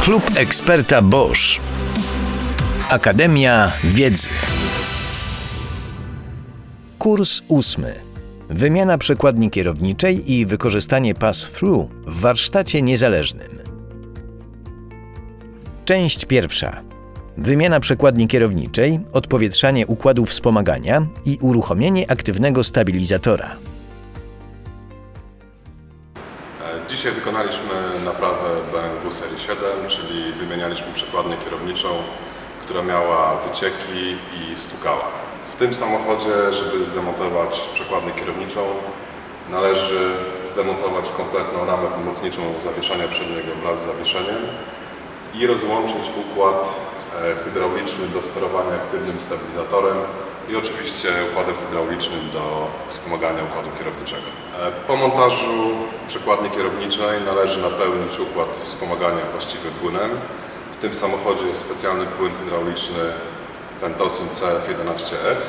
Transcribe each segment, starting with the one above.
Klub eksperta Bosch. Akademia Wiedzy. Kurs ósmy. Wymiana przekładni kierowniczej i wykorzystanie pass-through w warsztacie niezależnym. Część pierwsza. Wymiana przekładni kierowniczej, odpowietrzanie układu wspomagania i uruchomienie aktywnego stabilizatora. E, Dzisiaj wykonaliśmy naprawę BMW serii 7, czyli wymienialiśmy przekładnię kierowniczą, która miała wycieki i stukała. W tym samochodzie, żeby zdemontować przekładnię kierowniczą, należy zdemontować kompletną ramę pomocniczą zawieszenia przedniego wraz z zawieszeniem i rozłączyć układ e, hydrauliczny do sterowania aktywnym stabilizatorem i oczywiście układem hydraulicznym do wspomagania układu kierowniczego. E, Po montażu przekładni kierowniczej należy napełnić układ wspomagania właściwym płynem. W tym samochodzie jest specjalny płyn hydrauliczny Pentosin CF11S.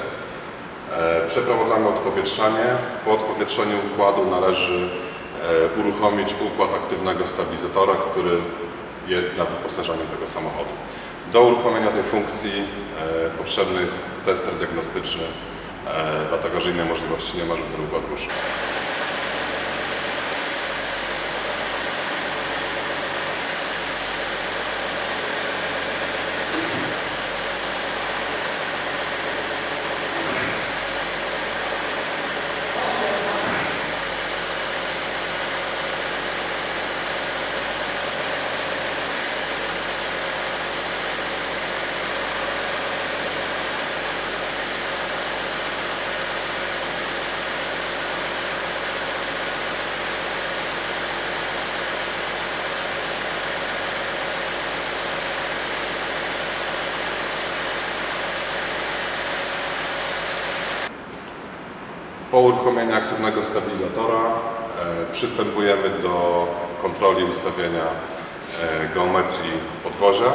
E, Przeprowadzamy odpowietrzanie. Po odpowietrzeniu układu należy e, uruchomić układ aktywnego stabilizatora, który jest na wyposażeniu tego samochodu. Do uruchomienia tej funkcji e, potrzebny jest tester diagnostyczny, e, dlatego że innej możliwości nie ma, żeby ten układ. Po uruchomieniu aktywnego stabilizatora e, przystępujemy do kontroli ustawienia e, geometrii podwozia.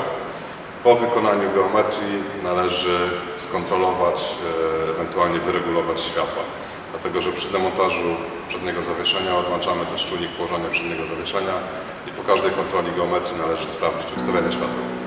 Po wykonaniu geometrii należy skontrolować, e, ewentualnie wyregulować światła. Dlatego, że przy demontażu przedniego zawieszenia odłączamy też czujnik położenia przedniego zawieszenia i po każdej kontroli geometrii należy sprawdzić ustawienie światła.